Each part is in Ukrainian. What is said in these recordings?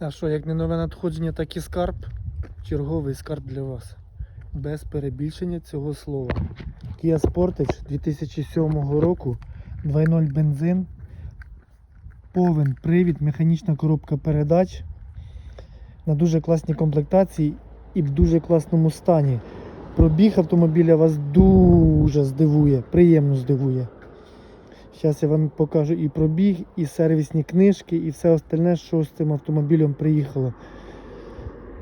А що, як не нове надходження, так і скарб. Черговий скарб для вас. Без перебільшення цього слова. Kia Sportage 2007 року, 2.0 бензин, повен привід, механічна коробка передач на дуже класній комплектації і в дуже класному стані. Пробіг автомобіля вас дуже здивує, приємно здивує. Зараз я вам покажу і пробіг, і сервісні книжки, і все остальне, що з цим автомобілем приїхало.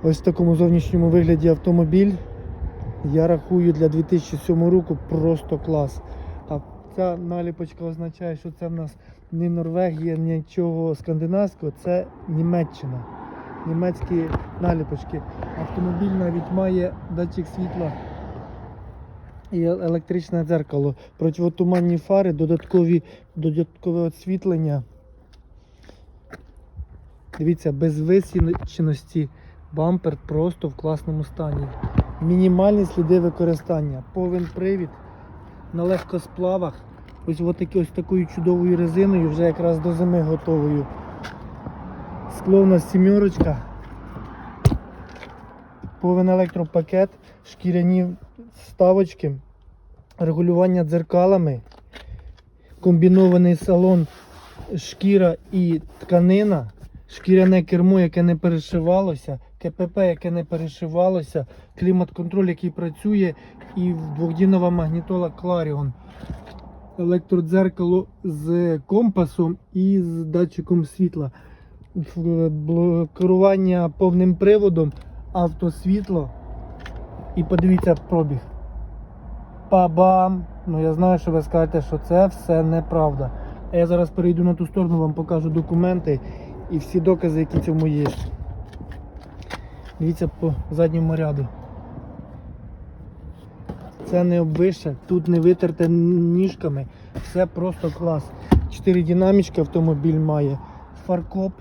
Ось в такому зовнішньому вигляді автомобіль. Я рахую для 2007 року просто клас. А ця наліпочка означає, що це в нас не Норвегія, нічого скандинавського, це Німеччина. Німецькі наліпочки. Автомобіль навіть має датчик світла і е- електричне дзеркало, противотуманні фари, додаткові, додаткове освітлення. Дивіться, без висіченості бампер просто в класному стані. Мінімальні сліди використання, повен привід на легкосплавах. Ось, такі, ось такою чудовою резиною, вже якраз до зими готовою. Скло в сімерочка. Повен електропакет, шкіряні вставочки, регулювання дзеркалами, комбінований салон шкіра і тканина, шкіряне кермо, яке не перешивалося, КПП, яке не перешивалося, клімат-контроль, який працює, і двохдінова магнітола Clarion. Електродзеркало з компасом і з датчиком світла. Керування повним приводом, автосвітло. І подивіться пробіг. Па-бам! Ну я знаю, що ви скажете, що це все неправда. А я зараз перейду на ту сторону, вам покажу документи і всі докази, які цьому є. Дивіться по задньому ряду. Це не обвище, тут не витерте ніжками. Все просто клас. Чотири динамічки автомобіль має. Фаркоп.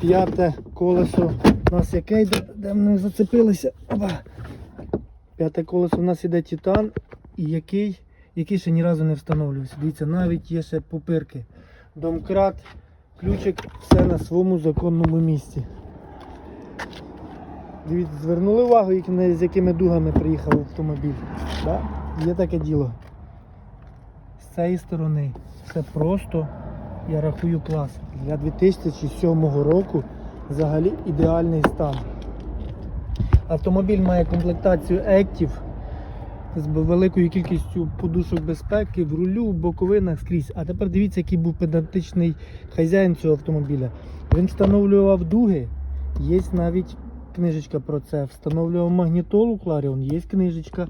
П'яте колесо. У нас яке йде, де ми зацепилися. Опа. П'яте колесо у нас іде титан, який, який ще ні разу не встановлювався. Дивіться, навіть є ще попирки. Домкрат, ключик, все на своєму законному місці. Дивіться, звернули увагу, з якими дугами приїхав автомобіль. Да? Є таке діло. З цієї сторони це просто, я рахую, клас. Для 2007 року взагалі ідеальний стан. Автомобіль має комплектацію Active з великою кількістю подушок безпеки в рулю, в боковинах скрізь. А тепер дивіться, який був педантичний хазяїн цього автомобіля. Він встановлював дуги, є навіть книжечка про це. Встановлював магнітолу Clarion, є книжечка.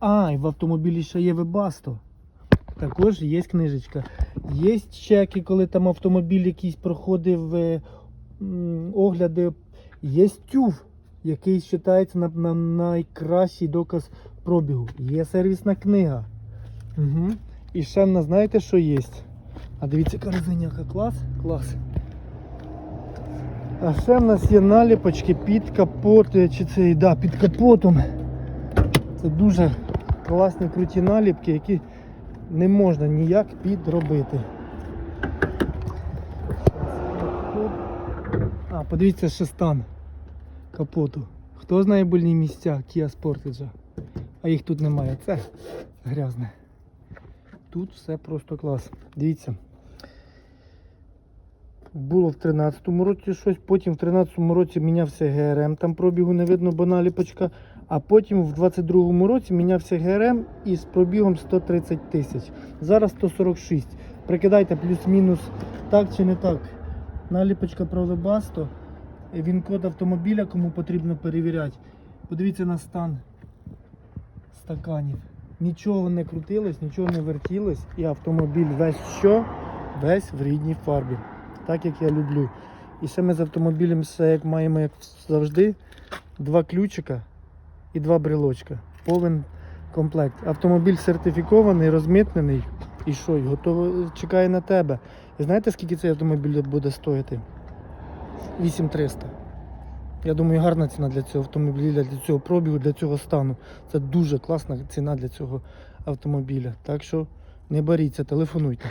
А, і в автомобілі ще є Webasto. Також є книжечка. Є чеки, коли там автомобіль якийсь проходив е, огляди. Є тюв, який вважається на, на найкращий доказ пробігу. Є сервісна книга. Угу. І ще в нас знаєте, що є? А дивіться, яка резиняка клас. Клас. А ще в нас є наліпочки під капот, чи це да, під капотом. Це дуже класні круті наліпки, які не можна ніяк підробити. А, подивіться ще стан капоту. Хто знає больні місця Kia Sportage? А їх тут немає. Це грязне. Тут все просто клас. Дивіться. Було в 13-му році щось, потім в 13-му році мінявся ГРМ, там пробігу не видно, бо наліпочка. А потім в 22-му році мінявся ГРМ із пробігом 130 тисяч. Зараз 146. Прикидайте плюс-мінус так чи не так. Наліпочка про Webasto. Він код автомобіля, кому потрібно перевіряти. Подивіться на стан стаканів. Нічого не крутилось, нічого не вертілось, і автомобіль весь що? Весь в рідній фарбі. Так як я люблю. І ще ми з автомобілем все як маємо, як завжди, два ключика і два брелочка. Повен комплект. Автомобіль сертифікований, розмитнений. І що, і готово чекає на тебе. І знаєте, скільки цей автомобіль буде стоїти? 8300. Я думаю, гарна ціна для цього автомобіля, для цього пробігу, для цього стану. Це дуже класна ціна для цього автомобіля. Так що не боріться, телефонуйте.